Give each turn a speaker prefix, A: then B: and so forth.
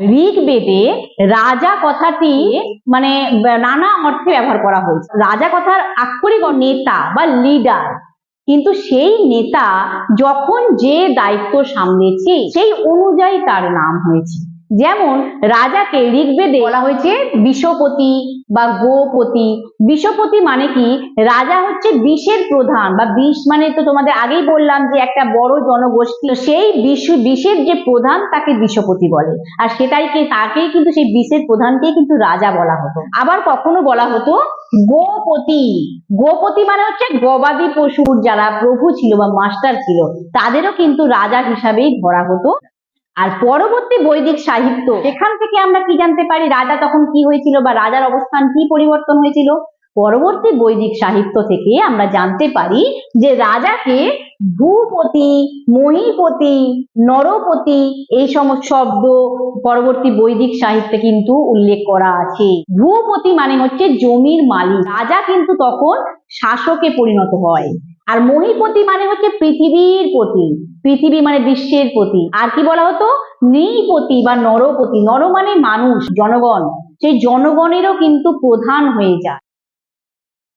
A: ঋগ্বেদে রাজা কথাটি মানে নানা অর্থে ব্যবহার করা হয়েছে। রাজা কথার আক্ষরিক নেতা বা লিডার কিন্তু সেই নেতা যখন যে দায়িত্ব সামলেছে, সেই অনুযায়ী তার নাম হয়েছে। যেমন রাজাকে ঋগ্বেদে বলা হয়েছে বিষপতি বা গোপতি। বিষপতি মানে কি? রাজা হচ্ছে বিষের প্রধান বা বিষ মানে তো তোমাদের আগেই বললাম যে একটা বড় জনগোষ্ঠী। সেই বিষ, বিষের যে প্রধান তাকে বিষপতি বলে। আর সেটাইকে তাকেই কিন্তু সেই বিষের প্রধানকেই কিন্তু রাজা বলা হতো। আবার কখনো বলা হতো গোপতি। গোপতি মানে হচ্ছে গবাদি পশুর যারা প্রভু ছিল বা মাস্টার ছিল, তাদেরও কিন্তু রাজা হিসাবেই ধরা হতো। আর পরবর্তী বৈদিক সাহিত্য সেখান থেকে আমরা কি জানতে পারি? রাজা তখন কি হয়েছিল বা রাজার অবস্থান কি পরিবর্তন হয়েছিল? পরবর্তী বৈদিক সাহিত্য থেকে আমরা জানতে পারি যে রাজাকে ভূপতি, মহিপতি, নরপতি এই সমস্ত শব্দ পরবর্তী বৈদিক সাহিত্যে কিন্তু উল্লেখ করা আছে। ভূপতি মানে হচ্ছে জমির মালিক। রাজা কিন্তু তখন শাসকে পরিণত হয়। আর মহিপতি মানে হচ্ছে পৃথিবীর পতি পৃথিবী মানে বিশ্বের পতি আর কি বলা হতো? নৃপতি বা নরপতি নর মানে মানুষ, জনগণ। সেই জনগণেরও কিন্তু প্রধান হয়ে যায়।